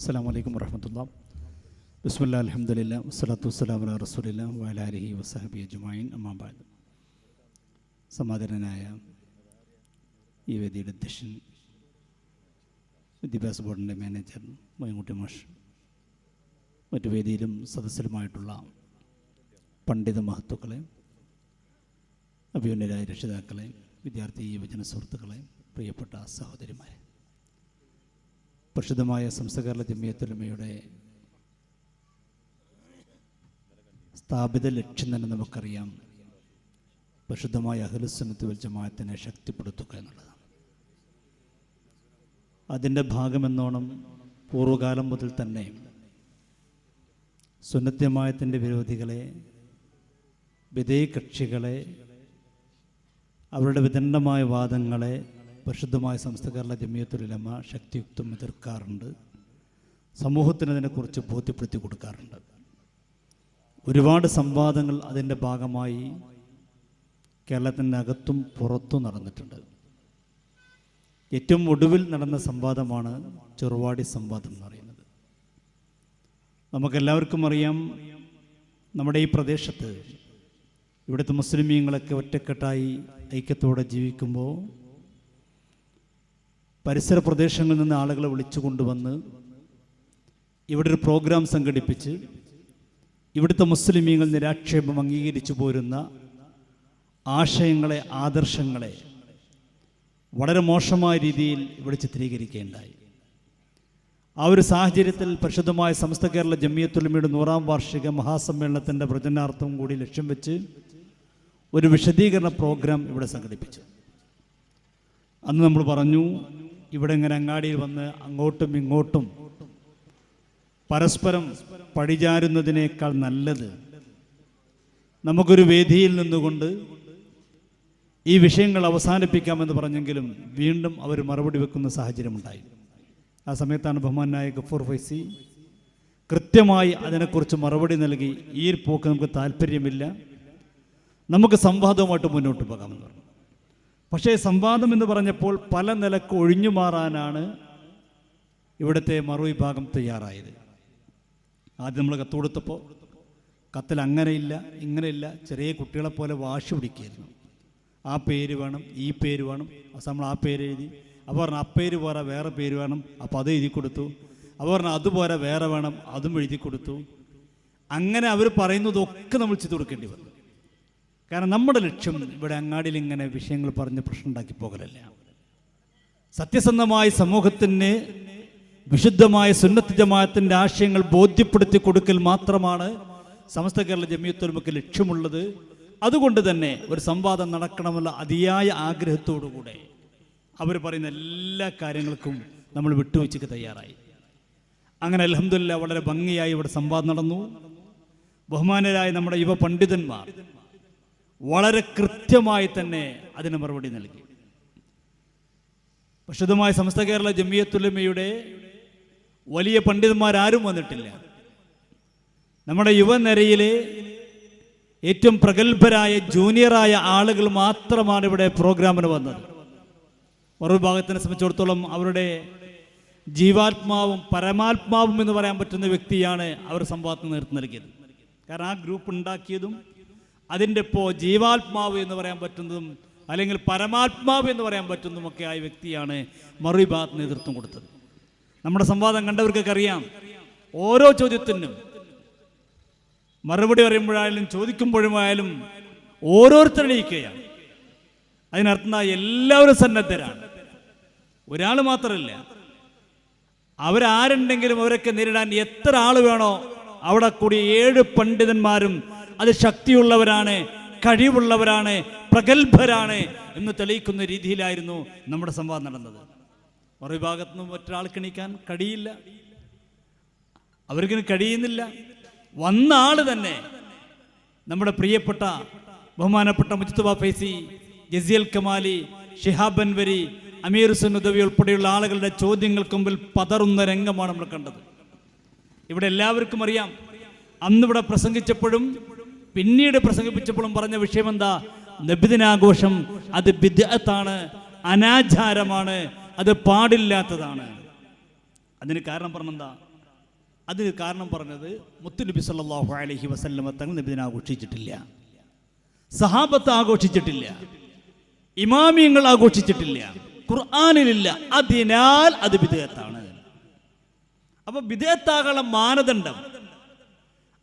അസ്സാം വലൈക്കും വർഹമത്തുള്ള ബിസ്മില്ല അലഹമുല്ല വസ്സലാത്തു വസ്സലാം അല റസൂലില്ല വലാലിഹി വസാഹബി അജുമായിൻ അമ്മാബാദ് സമാധാനനായ ഈ വേദിയുടെ അധ്യക്ഷൻ വിദ്യാഭ്യാസ ബോർഡിന്റെ മാനേജർ മൈൻകുട്ടി മാഷ് മറ്റു വേദിയിലും സദസ്സിലുമായിട്ടുള്ള പണ്ഡിത മഹത്തുക്കളെ അഭിമന്യരായ രക്ഷിതാക്കളെ വിദ്യാർത്ഥി യുവജന സുഹൃത്തുക്കളെ പ്രിയപ്പെട്ട സഹോദരിമാരെ. പ്രസിദ്ധമായ സംസ്കരണ ജമ്മിയത്തൊരുമയുടെ സ്ഥാപിത ലക്ഷ്യം തന്നെ നമുക്കറിയാം. പരിശുദ്ധമായ അഹലുസന്നത്ത് വൽ ജമാഅത്തിനെ ശക്തിപ്പെടുത്തുക എന്നുള്ളതാണ്. അതിന്റെ ഭാഗമെന്നോണം പൂർവകാലം മുതൽ തന്നെ സുന്നത്യമായത്തിന്റെ വിരോധികളെ വിധേയ കക്ഷികളെ അവരുടെ വിദണ്ഡമായ വാദങ്ങളെ പരിശുദ്ധമായ സംസ്ഥകാരുടെ ജമിയത്തുലമ ശക്തിയുക്തം എതിർക്കാറുണ്ട്. സമൂഹത്തിന് അതിനെക്കുറിച്ച് ബോധ്യപ്പെടുത്തി കൊടുക്കാറുണ്ട്. ഒരുപാട് സംവാദങ്ങൾ അതിന്റെ ഭാഗമായി കേരളത്തിന്റെ അകത്തും പുറത്തും നടന്നിട്ടുണ്ട്. ഏറ്റവും ഒടുവിൽ നടന്ന സംവാദമാണ് ചെറുവാടി സംവാദം എന്ന് പറയുന്നത്. നമുക്കെല്ലാവർക്കും അറിയാം നമ്മുടെ ഈ പ്രദേശത്ത് ഇവിടുത്തെ മുസ്ലിമീങ്ങളൊക്കെ ഒറ്റക്കെട്ടായി ഐക്യത്തോടെ ജീവിക്കുമ്പോൾ പരിസര പ്രദേശങ്ങളിൽ നിന്ന് ആളുകളെ വിളിച്ചു കൊണ്ടുവന്ന് ഇവിടെ ഒരു പ്രോഗ്രാം സംഘടിപ്പിച്ച് ഇവിടുത്തെ മുസ്ലിമീങ്ങൾ നിരാക്ഷേപം അംഗീകരിച്ചു പോരുന്ന ആശയങ്ങളെ ആദർശങ്ങളെ വളരെ മോശമായ രീതിയിൽ ഇവിടെ ചിത്രീകരിക്കുകയുണ്ടായി. ആ ഒരു സാഹചര്യത്തിൽ പരിശുദ്ധമായ സമസ്ത കേരള ജമിയത്തുലമയുടെ നൂറാം വാർഷിക മഹാസമ്മേളനത്തിന്റെ പ്രചരണാർത്ഥം കൂടി ലക്ഷ്യം വെച്ച് ഒരു വിശദീകരണ പ്രോഗ്രാം ഇവിടെ സംഘടിപ്പിച്ചു. അന്ന് നമ്മൾ പറഞ്ഞു ഇവിടെ ഇങ്ങനെ അങ്ങാടിയിൽ വന്ന് അങ്ങോട്ടും ഇങ്ങോട്ടും പരസ്പരം പഴിചാരുന്നതിനേക്കാൾ നല്ലത് നമുക്കൊരു വേദിയിൽ നിന്നുകൊണ്ട് ഈ വിഷയങ്ങൾ അവസാനിപ്പിക്കാമെന്ന് പറഞ്ഞെങ്കിലും വീണ്ടും അവർ മറുപടി വെക്കുന്ന സാഹചര്യമുണ്ടായി. ആ സമയത്താണ് ബഹുമാനായ ഗഫൂർ ഫൈസി കൃത്യമായി അതിനെക്കുറിച്ച് മറുപടി നൽകി. ഈ പോക്ക് നമുക്ക് താല്പര്യമില്ല. നമുക്ക് സംവാദവുമായിട്ട് മുന്നോട്ട് പോകാമെന്ന് പറഞ്ഞു. പക്ഷേ സംവാദം എന്ന് പറഞ്ഞപ്പോൾ പല നിലയ്ക്ക് ഒഴിഞ്ഞു മാറാനാണ് ഇവിടുത്തെ മറുവിഭാഗം തയ്യാറായത്. ആദ്യം നമ്മൾ കത്ത് കൊടുത്തപ്പോൾ കത്തിൽ അങ്ങനെയില്ല ഇങ്ങനെയില്ല ചെറിയ കുട്ടികളെ പോലെ വാശി പിടിക്കുകയായിരുന്നു. ആ പേര് വേണം ഈ പേര് വേണം അവസാനം നമ്മൾ ആ പേര് എഴുതി. അപ്പോൾ പറഞ്ഞു ആ പേര് പോരാ വേറെ പേര് വേണം. അപ്പോൾ അത് എഴുതി കൊടുത്തു. അപ്പോൾ പറഞ്ഞു അതുപോലെ വേറെ വേണം. അതും എഴുതി കൊടുത്തു. അങ്ങനെ അവർ പറയുന്നതൊക്കെ നമ്മൾ ചെയ്തു കൊടുക്കേണ്ടി വന്നു. കാരണം നമ്മുടെ ലക്ഷ്യം ഇവിടെ അങ്ങാടിയിൽ ഇങ്ങനെ വിഷയങ്ങൾ പറഞ്ഞ് പ്രശ്നം ഉണ്ടാക്കി പോകലല്ല. സത്യസന്ധമായ സമൂഹത്തിന് വിശുദ്ധമായ സുന്നത്ത് ജമാഅത്തിന്റെ ആശയങ്ങൾ ബോധ്യപ്പെടുത്തി കൊടുക്കൽ മാത്രമാണ് സമസ്ത കേരള ജമിയത്തൊരുമക്ക് ലക്ഷ്യമുള്ളത്. അതുകൊണ്ട് തന്നെ ഒരു സംവാദം നടക്കണമെന്നുള്ള അതിയായ ആഗ്രഹത്തോടുകൂടെ അവർ പറയുന്ന എല്ലാ കാര്യങ്ങൾക്കും നമ്മൾ വിട്ടുവെച്ചക്ക് തയ്യാറായി. അങ്ങനെ അലഹമില്ല വളരെ ഭംഗിയായി ഇവിടെ സംവാദം നടന്നു. ബഹുമാനരായ നമ്മുടെ യുവ പണ്ഡിതന്മാർ വളരെ കൃത്യമായി തന്നെ അതിന് മറുപടി നൽകി. പ്രശുദ്ധമായ സമസ്ത കേരള ജമിയത്തുലമയുടെ വലിയ പണ്ഡിതന്മാരാരും വന്നിട്ടില്ല. നമ്മുടെ യുവനിരയിലെ ഏറ്റവും പ്രഗത്ഭരായ ജൂനിയറായ ആളുകൾ മാത്രമാണ് ഇവിടെ പ്രോഗ്രാമിന് വന്നത്. മറുഭാഗത്തിനെ സംബന്ധിച്ചിടത്തോളം അവരുടെ ജീവാത്മാവും പരമാത്മാവും എന്ന് പറയാൻ പറ്റുന്ന വ്യക്തിയാണ് അവർ സംവാദത്തിന് നേതൃത്വം നൽകിയത്. കാരണം ആ ഗ്രൂപ്പ് ഉണ്ടാക്കിയതും അതിന്റെ ഇപ്പോൾ ജീവാത്മാവ് എന്ന് പറയാൻ പറ്റുന്നതും അല്ലെങ്കിൽ പരമാത്മാവ് എന്ന് പറയാൻ പറ്റുന്നതുമൊക്കെ ആയ വ്യക്തിയാണ് മറുവിഭാഗത്ത് നേതൃത്വം കൊടുത്തത്. നമ്മുടെ സംവാദം കണ്ടവർക്കൊക്കെ അറിയാം. ഓരോ ചോദ്യത്തിനും മറുപടി പറയുമ്പോഴായാലും ചോദിക്കുമ്പോഴുമായാലും ഓരോരുത്തരണിയിക്കുകയാണ് അതിനർത്ഥം എല്ലാവരും സന്നദ്ധരാണ്. ഒരാൾ മാത്രമല്ല. അവരാരുണ്ടെങ്കിലും അവരൊക്കെ നേരിടാൻ എത്ര ആൾ വേണോ അവിടെ കൂടി ഏഴ് പണ്ഡിതന്മാരും അത് ശക്തിയുള്ളവരാണ് കഴിവുള്ളവരാണ് പ്രഗത്ഭരാണ് എന്ന് തെളിയിക്കുന്ന രീതിയിലായിരുന്നു നമ്മുടെ സംവാദം നടന്നത്. മറുവിഭാഗത്തു നിന്നും ഒറ്റൊരാൾക്ക് എണീക്കാൻ കഴിയില്ല. അവർക്കിന് കഴിയുന്നില്ല. വന്ന ആൾ തന്നെ നമ്മുടെ പ്രിയപ്പെട്ട ബഹുമാനപ്പെട്ട മുജിത്തുബ ഫൈസി ജസിയൽ കമാലി ഷിഹാബ് അൻവരി അമീർ ഉദവി ഉൾപ്പെടെയുള്ള ആളുകളുടെ ചോദ്യങ്ങൾക്ക് മുമ്പിൽ പതറുന്ന രംഗമാണ് നമ്മൾ കണ്ടത്. ഇവിടെ എല്ലാവർക്കും അറിയാം. അന്നിവിടെ പ്രസംഗിച്ചപ്പോഴും പിന്നീട് പ്രസംഗിപ്പിച്ചപ്പോഴും പറഞ്ഞ വിഷയം എന്താ നബിദിനാഘോഷം അത് ബിദ്അത്താണ് അനാചാരമാണ് അത് പാടില്ലാത്തതാണ്. അതിന് കാരണം പറഞ്ഞെന്താ? അതിന് കാരണം പറഞ്ഞത് മുത്തുനബി സല്ലാഹു അലഹി വസല്ലമ തങ്ങൾ നബിദിനെ ആഘോഷിച്ചിട്ടില്ല സഹാബത്ത് ആഘോഷിച്ചിട്ടില്ല. ഇമാമിയങ്ങൾ ആഘോഷിച്ചിട്ടില്ല. ഖുർആാനിലില്ല. അതിനാൽ അത് വിധേയത്താണ് അപ്പൊ വിധേയത്താകുള്ള മാനദണ്ഡം.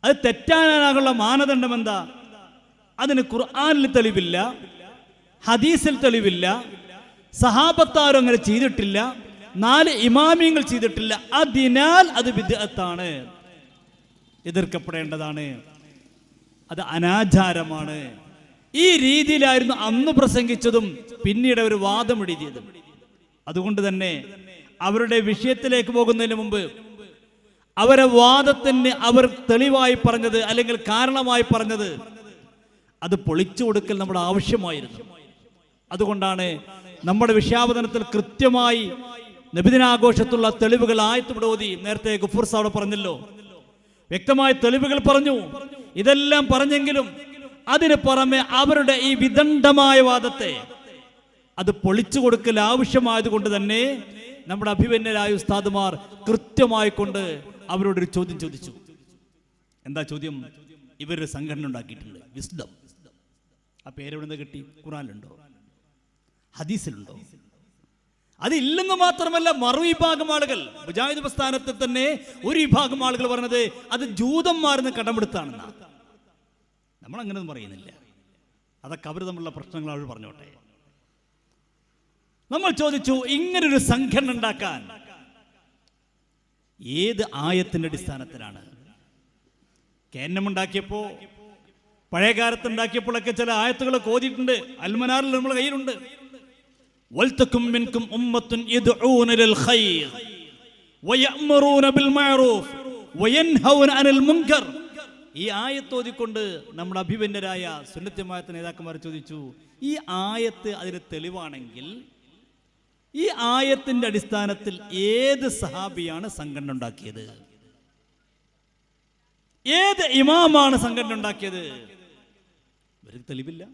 അത് തെറ്റാനാകുള്ള മാനദണ്ഡം എന്താ? അതിന് ഖുർആാനിൽ തെളിവില്ല ഹദീസിൽ തെളിവില്ല സഹാബത്താരും അങ്ങനെ ചെയ്തിട്ടില്ല നാല് ഇമാമിയങ്ങൾ ചെയ്തിട്ടില്ല. അതിനാൽ അത് വിദഗ്ധത്താണ് എതിർക്കപ്പെടേണ്ടതാണ്. അത് അനാചാരമാണ്. ഈ രീതിയിലായിരുന്നു അന്ന് പ്രസംഗിച്ചതും പിന്നീട് അവർ വാദം എഴുതിയതും അതുകൊണ്ട് തന്നെ അവരുടെ വിഷയത്തിലേക്ക് പോകുന്നതിന് മുമ്പ് അവരെ വാദത്തിന് അവർ തെളിവായി പറഞ്ഞത് അല്ലെങ്കിൽ കാരണമായി പറഞ്ഞത് അത് പൊളിച്ചു കൊടുക്കൽ നമ്മുടെ ആവശ്യമായിരുന്നു. അതുകൊണ്ടാണ് നമ്മുടെ വിഷയാവതനത്തിൽ കൃത്യമായി നബിദിനാഘോഷത്തുള്ള തെളിവുകൾ ആയത്ത് ഓതി നേരത്തെ ഗുഫൂർ സാവിടെ പറഞ്ഞല്ലോ. വ്യക്തമായ തെളിവുകൾ പറഞ്ഞു. ഇതെല്ലാം പറഞ്ഞെങ്കിലും അതിന് പുറമെ അവരുടെ ഈ വിദണ്ഡമായ വാദത്തെ അത് പൊളിച്ചു കൊടുക്കൽ ആവശ്യമായതുകൊണ്ട് തന്നെ നമ്മുടെ അഭിമന്യരായ ഉസ്താദുമാർ കൃത്യമായി കൊണ്ട് അവരോടൊരു ചോദ്യം ചോദിച്ചു. എന്താ ചോദ്യം? ഇവരൊരു സംഘടന ഉണ്ടാക്കിയിട്ടുണ്ട്. വിസ്ഡം ആ പേരെവിടെ നിന്ന് കിട്ടി? ഖുറാനിലുണ്ടോ ഹദീസിലുണ്ടോ? അതില്ലെന്ന് മാത്രമല്ല മറുവിഭാഗം ആളുകൾ മുജാഹിദ് പ്രസ്ഥാനത്തിൽ തന്നെ ഒരു വിഭാഗം ആളുകൾ പറഞ്ഞത് അത് ജൂതന്മാരെന്ന് കടമെടുത്താണെന്നാണ് നമ്മൾ അങ്ങനെയൊന്നും പറയുന്നില്ല. അതൊക്കെ അവർ തമ്മിലുള്ള പ്രശ്നങ്ങൾ അവർ പറഞ്ഞോട്ടെ. നമ്മൾ ചോദിച്ചു ഇങ്ങനൊരു സംഘടന ഉണ്ടാക്കാൻ ഏത് ആയത്തിന്റെ അടിസ്ഥാനത്തിലാണ്? കേന്നമുണ്ടാക്കിയപ്പോ പഴയ കാലത്ത് ഉണ്ടാക്കിയപ്പോഴൊക്കെ ചില ആയത്തുകളൊക്കെ ഓതിയിട്ടുണ്ട്. അൽമനാറിൽ നമ്മുടെ കയ്യിലുണ്ട്. വൽതക്കും മിൻകും ഉമ്മത്തുൻ യദ്ഊന ലിൽ ഖൈർ വയഅ്മുറൂന ബിൽ മഅറൂഫ് വയൻഹൗന അനിൽ മുൻകർ. ഈ ആയത്ത് ഓതിക്കൊണ്ട് നമ്മുടെ അഭിവന്യരായ സുന്നത്യമായ നേതാക്കന്മാർ ചോദിച്ചു ഈ ആയത്ത് അതിന് തെളിവാണെങ്കിൽ ഈ ആയത്തിന്റെ അടിസ്ഥാനത്തിൽ ഏത് സഹാബിയാണ് സംഘടന ഉണ്ടാക്കിയത്? ഏത് ഇമാമാണ് സംഘടന ഉണ്ടാക്കിയത്? ഇവർക്ക് തെളിവില്ല.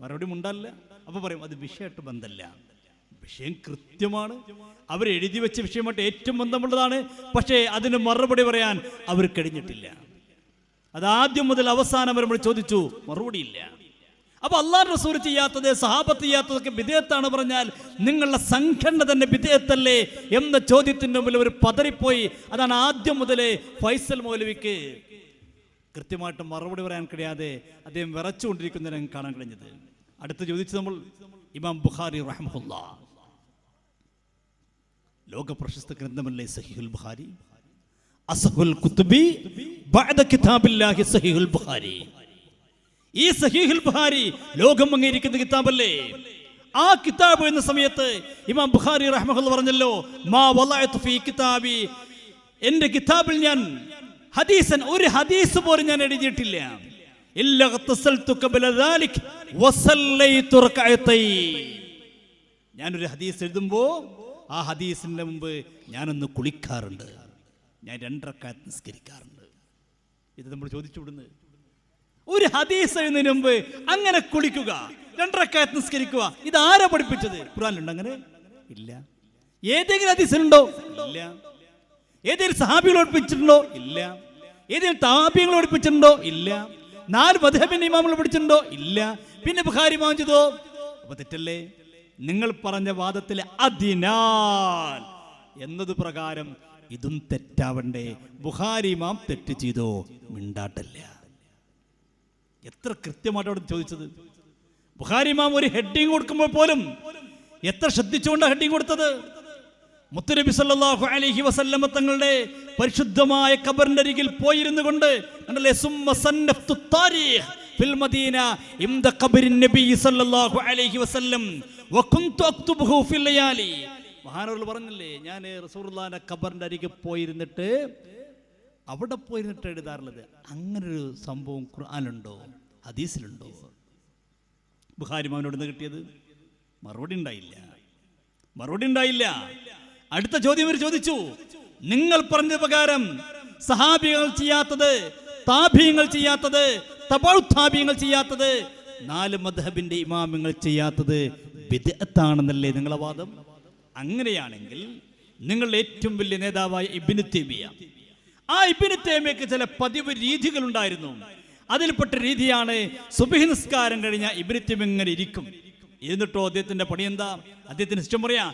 മറുപടി മുണ്ടല്ല. അപ്പൊ പറയും അത് വിഷയമായിട്ട് ബന്ധമല്ല വിഷയം കൃത്യമാണ്. അവർ എഴുതി വെച്ച വിഷയമായിട്ട് ഏറ്റവും ബന്ധമുള്ളതാണ്. പക്ഷേ അതിന് മറുപടി പറയാൻ അവർ കഴിഞ്ഞിട്ടില്ല. അത് ആദ്യം മുതൽ അവസാനം വരുമ്പോൾ ചോദിച്ചു മറുപടിയില്ല. അപ്പൊ അള്ളാഹ് റസൂൽ ചെയ്യാത്തത് സഹാബത്ത് ചെയ്യാത്തതൊക്കെ വിധേയത്താണ് പറഞ്ഞാൽ നിങ്ങളുടെ സംഘടന തന്നെ വിധേയത്തല്ലേ എന്ന ചോദ്യത്തിന്റെ മുമ്പിൽ ഒരു പതറിപ്പോയി. അതാണ് ആദ്യം മുതലേ ഫൈസൽ മൗലവിക്ക് കൃത്യമായിട്ട് മറുപടി പറയാൻ കഴിയാതെ അദ്ദേഹം വിറച്ചുകൊണ്ടിരിക്കുന്നതിനെ കാണാൻ കഴിഞ്ഞത്. അടുത്ത് ചോദിച്ചു നമ്മൾ ഇമാം ബുഖാരി റഹ്മുല്ല ലോക പ്രശസ്ത ഗ്രന്ഥമല്ലേ സഹിഹുൽ ബുഖാരി? അസഹുൽ കുത്തുബി കിതാബില്ലാഹി സഹിഹുൽ ബുഖാരി. ഈ സഹീഹിൽ ബുഹാരി ലോകം അംഗീകരിക്കുന്ന കിതാബല്ലേ? ആ കിതാബ് എന്ന സമയത്ത് ഇമാം ബുഖാരി റഹ്മഹുല്ല പറഞ്ഞല്ലോ മാ ഫീ കിതാബി. എന്റെ കിതാബിൽ ഞാൻ ഹദീസൻ ഒരു ഹദീസ് പോലും ഞാൻ എഴുതിയിട്ടില്ല. ഞാനൊരു ഹദീസ് എഴുതുമ്പോൾ ആ ഹദീസിന്റെ മുമ്പ് ഞാനൊന്ന് കുളിക്കാറുണ്ട്. ഞാൻ രണ്ടറക്കാത്ത് നിസ്കരിക്കാറുണ്ട്. ഇത് നമ്മൾ ചോദിച്ചു വിടുന്നത്. ഒരു ഹദീസ് എഴുന്നതിന് മുമ്പ് അങ്ങനെ കുളിക്കുക രണ്ടരക്കാത്ത് നിസ്കരിക്കുക ഇത് ആരാ പഠിപ്പിച്ചത്? ഖുറാനിലുണ്ട് അങ്ങനെ? ഇല്ല. ഏതെങ്കിലും ഹദീസിലുണ്ടോ? ഇല്ല. ഏതെങ്കിലും സഹാബികൾ പഠിപ്പിച്ചിട്ടുണ്ടോ? ഇല്ല. ഏതെങ്കിലും താപ്യങ്ങൾ പഠിപ്പിച്ചിട്ടുണ്ടോ? ഇല്ല. നാല് മധുഹബിന്റെ ഇമാമുകൾ പഠിച്ചിട്ടുണ്ടോ? ഇല്ല. പിന്നെ ബുഖാരി വാങ്ങിച്ചതോ? അപ്പൊ തെറ്റല്ലേ? നിങ്ങൾ പറഞ്ഞ വാദത്തിലെ അതിനാൽ എന്നത് പ്രകാരം ഇതും തെറ്റാവണ്ടേ? ബുഖാരി ഇമാം തെറ്റ് ചെയ്തോ? മിണ്ടാട്ടല്ല. എത്ര കൃത്യമായിട്ട് അവിടെ ചോദിച്ചത് ബുഹാരിമാം ഒരു ഹെഡിങ് കൊടുക്കുമ്പോൾ പോലും എത്ര ശ്രദ്ധിച്ചുകൊണ്ടാണ് ഹെഡിങ് കൊടുത്തത്? മുത്തുനബി സല്ലാഹു അലഹി വസല്ലമ തങ്ങളുടെ പരിശുദ്ധമായ ഖബറിന്റെ അരികിൽ പോയിരുന്നു കൊണ്ട് പറഞ്ഞില്ലേ ഞാൻ റസൂലുള്ളാഹിന്റെ ഖബറിന്റെ അരികിൽ പോയിരുന്നിട്ട് അവിടെ പോയിരുന്നിട്ട് എഴുതാറുള്ളത്? അങ്ങനൊരു സംഭവം ഖുർആാനുണ്ടോ ഹദീസിലുണ്ടോ? ബുഹാരി മാവിനോട് നിന്ന് കിട്ടിയത്? മറുപടി ഉണ്ടായില്ല. മറുപടി ഉണ്ടായില്ല. അടുത്ത ചോദ്യം ഇവർ ചോദിച്ചു. നിങ്ങൾ പറഞ്ഞ പ്രകാരം സഹാബികൾ ചെയ്യാത്തത് താഭ്യങ്ങൾ ചെയ്യാത്തത് തപാഉത്താഭ്യങ്ങൾ ചെയ്യാത്തത് നാല് മധബിന്റെ ഇമാമങ്ങൾ ചെയ്യാത്തത് വിദഗ്ധാണെന്നല്ലേ നിങ്ങളെ വാദം? അങ്ങനെയാണെങ്കിൽ നിങ്ങളുടെ ഏറ്റവും വലിയ നേതാവായ ഇബ്നു തൈമിയ ആ ഇബിന് തേമയ്ക്ക് ചില പതിവ് രീതികൾ ഉണ്ടായിരുന്നു അതിൽപ്പെട്ട രീതിയാണ് സുബഹി കഴിഞ്ഞ ഇബിന് ഇങ്ങനെ ഇരിക്കും. എന്നിട്ടോ അദ്ദേഹത്തിന്റെ പണി എന്താ? അദ്ദേഹത്തിന് ഇഷ്ടം പറയാ.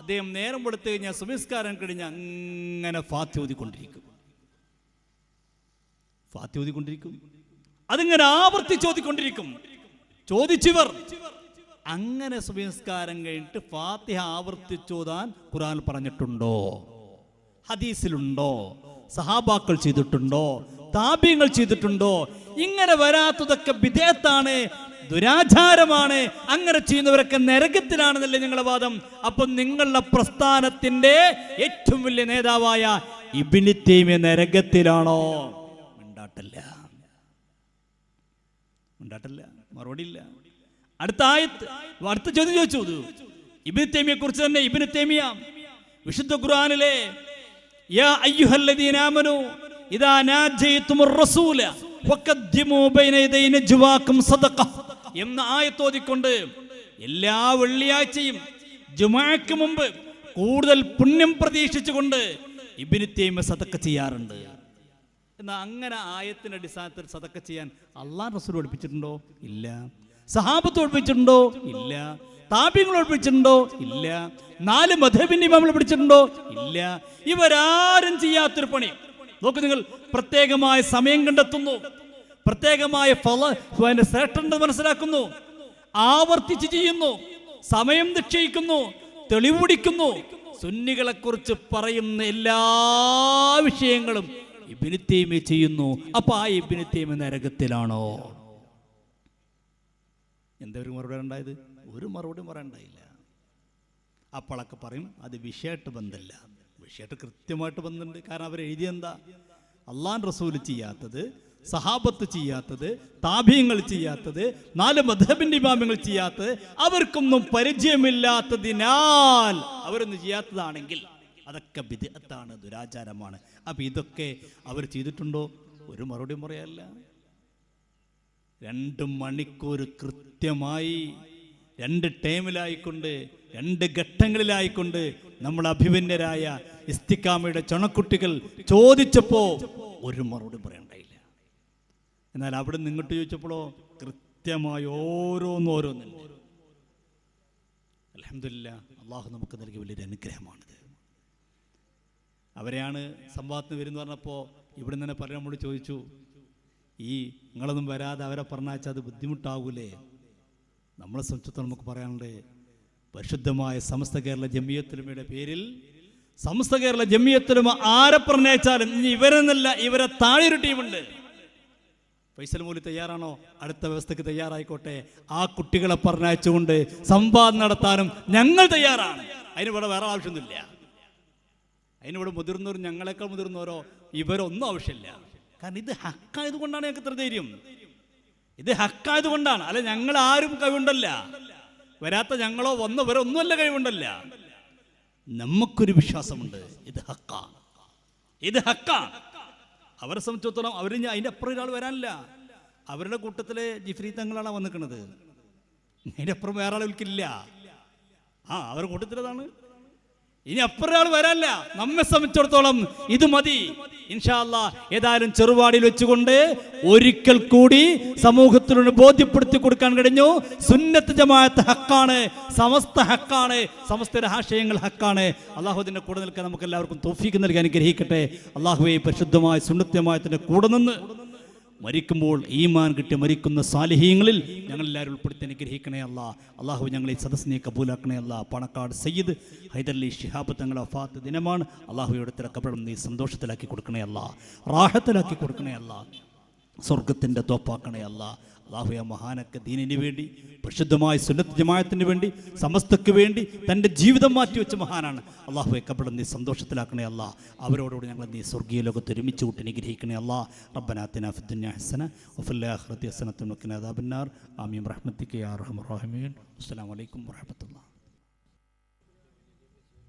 അദ്ദേഹം നേരം കൊടുത്തു കഴിഞ്ഞാൽ സുബിസ്കാരം കഴിഞ്ഞ അങ്ങനെ ഫാത്തി ഓതിക്കൊണ്ടിരിക്കും. ഫാത്തി ഓതിക്കൊണ്ടിരിക്കും. അതിങ്ങനെ ആവർത്തി ചോദിക്കൊണ്ടിരിക്കും ചോദിച്ചവർ അങ്ങനെ സുവിസ്കാരം കഴിഞ്ഞിട്ട് ഫാത്തിഹ ആവർത്തിച്ചോതാൻ ഖുറാൻ പറഞ്ഞിട്ടുണ്ടോ? ഹദീസിലുണ്ടോ? സഹാബാക്കൾ ചെയ്തിട്ടുണ്ടോ? താപ്യങ്ങൾ ചെയ്തിട്ടുണ്ടോ? ഇങ്ങനെ വരാത്തതൊക്കെ വിധേയത്താണ് ദുരാചാരമാണ് അങ്ങനെ ചെയ്യുന്നവരൊക്കെ നരകത്തിലാണെന്നല്ലേ നിങ്ങളുടെ വാദം? അപ്പം നിങ്ങളുടെ പ്രസ്ഥാനത്തിന്റെ ഏറ്റവും വലിയ നേതാവായ ഇബിനി നരകത്തിലാണോ? ഉണ്ടാട്ടില്ല ഉണ്ടാട്ടില്ല മറുപടി ഇല്ല. അടുത്ത ആയത്ത് അടുത്ത ചോദ്യം ചോദിച്ചു. ഇബിന് തേമിയെ കുറിച്ച് തന്നെ ഇബിന് തേമിയ വിശുദ്ധ ഖുർആാനിലെ യാ ഇദാ റസൂല ബൈന യദൈന സദഖ എന്ന ആയത്തോതിക്കൊണ്ട് എല്ലാ വെള്ളിയാഴ്ചയും ജുമാക്ക് മുമ്പ് കൂടുതൽ പുണ്യം പ്രതീക്ഷിച്ചുകൊണ്ട് ഇബിന് സതക്ക ചെയ്യാറുണ്ട്. എന്നാൽ അങ്ങനെ ആയത്തിന്റെ അടിസ്ഥാനത്തിൽ സതക്ക ചെയ്യാൻ അള്ളാഹ് റസൂൽ പഠിപ്പിച്ചിട്ടുണ്ടോ? ഇല്ല. സഹാബത്ത് പഠിപ്പിച്ചിട്ടുണ്ടോ ഇല്ല. താപ്യങ്ങൾ പഠിപ്പിച്ചിട്ടുണ്ടോ ഇല്ല. നാല് മധബിന്റെ ഇമാമിൽ പഠിച്ചിട്ടുണ്ടോ ഇല്ല. ഇവരാരും ചെയ്യാത്തൊരു പണി. നോക്ക് നിങ്ങൾ പ്രത്യേകമായ സമയം കണ്ടെത്തുന്നു. പ്രത്യേകമായ ഫല അതിന്റെ മനസ്സിലാക്കുന്നു. ആവർത്തിച്ച് ചെയ്യുന്നു. സമയം നിക്ഷയിക്കുന്നു തെളിവ് സുന്നികളെ കുറിച്ച് പറയുന്ന എല്ലാ വിഷയങ്ങളും ഇബിനിത്തേമി ചെയ്യുന്നു. അപ്പൊ ആ ഇബിനിത്തേമി നരകത്തിലാണോ? എന്താ ഒരു മറുപടി ഉണ്ടായത്? ഒരു മറുപടി പറയണ്ടായില്ല അപ്പോളൊക്കെ പറയും അത് വിഷയമായിട്ട് ബന്ധമില്ല വിഷയമായിട്ട് കൃത്യമായിട്ട് ബന്ധമുണ്ട്. കാരണം അവർ എഴുതിയെന്താ അള്ളാൻ റസൂൽ ചെയ്യാത്തത് സഹാബത്ത് ചെയ്യാത്തത് താഭ്യങ്ങൾ ചെയ്യാത്തത് നാല് മധബിന്റെ ഇമാമങ്ങൾ ചെയ്യാത്തത് അവർക്കൊന്നും പരിചയമില്ലാത്തതിനാൽ അവരൊന്നും ചെയ്യാത്തതാണെങ്കിൽ അതൊക്കെ വിദഗ്ധാണ് ദുരാചാരമാണ്. അപ്പൊ ഇതൊക്കെ അവർ ചെയ്തിട്ടുണ്ടോ? ഒരു മറുപടിയും പറയാല്ല രണ്ട് മണിക്കൂർ കൃത്യമായി രണ്ട് ടൈമിലായിക്കൊണ്ട് രണ്ട് ഘട്ടങ്ങളിലായിക്കൊണ്ട് നമ്മൾ അഭിമന്യരായ ഇസ്തിക്കാമയുടെ ചുണക്കുട്ടികൾ ചോദിച്ചപ്പോ ഒരു മറുപടി പറയണ്ടായില്ല എന്നാൽ അവിടെ നിന്ന് ഇങ്ങോട്ട് ചോദിച്ചപ്പോഴോ കൃത്യമായി ഓരോന്നോരോന്നുണ്ട് അലഹമില്ല അള്ളാഹു നമുക്ക് നൽകിയ വലിയൊരു അനുഗ്രഹമാണിത്. അവരെയാണ് സംവാദത്തിന് വരുന്നു പറഞ്ഞപ്പോൾ ഇവിടെ നിന്ന് പലരും നമ്മൾ ചോദിച്ചു ഈ നിങ്ങളൊന്നും വരാതെ അവരെ പറഞ്ഞാച്ചാൽ അത് ബുദ്ധിമുട്ടാവൂലേ? നമ്മളെ സംബന്ധിച്ചിടത്തോളം നമുക്ക് പറയാനുണ്ട് പരിശുദ്ധമായ സമസ്ത കേരള ജമിയത്തിലുമയുടെ പേരിൽ സമസ്ത കേരള ജമിയത്തുലമ ആരെ പറഞ്ഞേച്ചാലും ഇനി ഇവരെന്നല്ല ഇവരെ താഴെ ഒരു ടീമുണ്ട്. ഫൈസൽ മൂലി തയ്യാറാണോ? അടുത്ത വ്യവസ്ഥയ്ക്ക് തയ്യാറായിക്കോട്ടെ. ആ കുട്ടികളെ പറഞ്ഞയച്ചുകൊണ്ട് സംവാദം നടത്താനും ഞങ്ങൾ തയ്യാറാണ്. അതിനിവിടെ വേറെ ആവശ്യമൊന്നുമില്ല. അതിനിവിടെ മുതിർന്നവരും ഞങ്ങളെക്കാൾ മുതിർന്നവരോ? ഇവരൊന്നും ആവശ്യമില്ല. കാരണം ഇത് ഹക്കായത് കൊണ്ടാണ് ഞങ്ങൾക്ക് ഇത്ര ധൈര്യം. ഇത് ഹക്കായത് കൊണ്ടാണ് അല്ല ഞങ്ങൾ ആരും കഴിവുണ്ടല്ല. വരാത്ത ഞങ്ങളോ വന്നവരോ ഒന്നുമല്ല കഴിവുണ്ടല്ല. നമുക്കൊരു വിശ്വാസമുണ്ട്. ഇത് ഹക്കാണ് ഇത് ഹക്കാണ് അവരെ സംബന്ധിച്ചിടത്തോളം അവർ അതിന്റെ അപ്പുറം ഒരാൾ വരാനില്ല. അവരുടെ കൂട്ടത്തിലെ ജിഫ്രി തങ്ങളാണ് വന്നിക്കുന്നത് അതിന്റെ അപ്പുറം വേറെ ആളുകൾക്കില്ല. ആ അവരുടെ കൂട്ടത്തിലതാണ് ഇനി അപ്പുറയാൾ വരല്ല. നമ്മെ സംബന്ധിച്ചിടത്തോളം ഇത് മതി. ഇൻഷാല്ല ഏതായാലും ചെറുപാടിൽ വെച്ചുകൊണ്ട് ഒരിക്കൽ കൂടി സമൂഹത്തിനോട് ബോധ്യപ്പെടുത്തി കൊടുക്കാൻ കഴിഞ്ഞു. സുന്നത്ത് ജമാഅത്ത് ഹക്കാണ് സമസ്ത ഹക്കാണ് സമസ്ത രഹാശയങ്ങൾ ഹക്കാണ്. അള്ളാഹുദിന്റെ കൂടെ നിൽക്കാൻ നമുക്ക് എല്ലാവർക്കും തോഫീക്ക് നൽകി അനുഗ്രഹിക്കട്ടെ. അള്ളാഹുവെ പരിശുദ്ധമായ സുന്നത്യമായത്തിന്റെ കൂടെ നിന്ന് മരിക്കുമ്പോൾ ഈമാൻ കിട്ടി മരിക്കുന്ന സാലിഹീങ്ങളിൽ ഞങ്ങൾ എല്ലാവരും ഉൾപ്പെടുത്തി അനുഗ്രഹിക്കണേ അല്ല. അള്ളാഹു ഞങ്ങളെ സദസ്സിനെ കബൂലാക്കണേ അല്ല. പണക്കാട് സയ്യിദ് ഹൈദർലി ഷിഹാബ് തങ്ങളുടെ അഫാത്ത് ദിനമാണ്. അള്ളാഹുയുടെ തിരക്കപ്പെടും നീ സന്തോഷത്തിലാക്കി കൊടുക്കണേ അല്ല. റാഹത്തിലാക്കി കൊടുക്കണേ അല്ല. സ്വർഗത്തിന്റെ തോപ്പാക്കണേ അല്ല. അള്ളാഹുയ മഹാനൊക്കെ ദീനിന് വേണ്ടി പരിശുദ്ധമായ സുന്നത്ത് ജമായത്തിന് വേണ്ടി സമസ്തക്ക് വേണ്ടി തന്റെ ജീവിതം മാറ്റിവെച്ച മഹാനാണ്. അള്ളാഹുയെ കബടം നീ സന്തോഷത്തിലാക്കണേ അല്ല. അവരോടുകൂടി ഞങ്ങൾ നീ സ്വർഗീയ ലോകത്ത് ഒരുമിച്ച് കൂട്ടി അനുഗ്രഹിക്കണേ അല്ല. റബ്ബനാത്തിന ഫിദ്ദുന്യ ഹസന വഫില്ലാഖിറതി ഹസനത്തുൻ വഖിന റഹ്മത്തിക്ക് യാ റഹീമീൻ. അസ്സലാമു അലൈക്കും വറഹ്മത്തുള്ളാഹി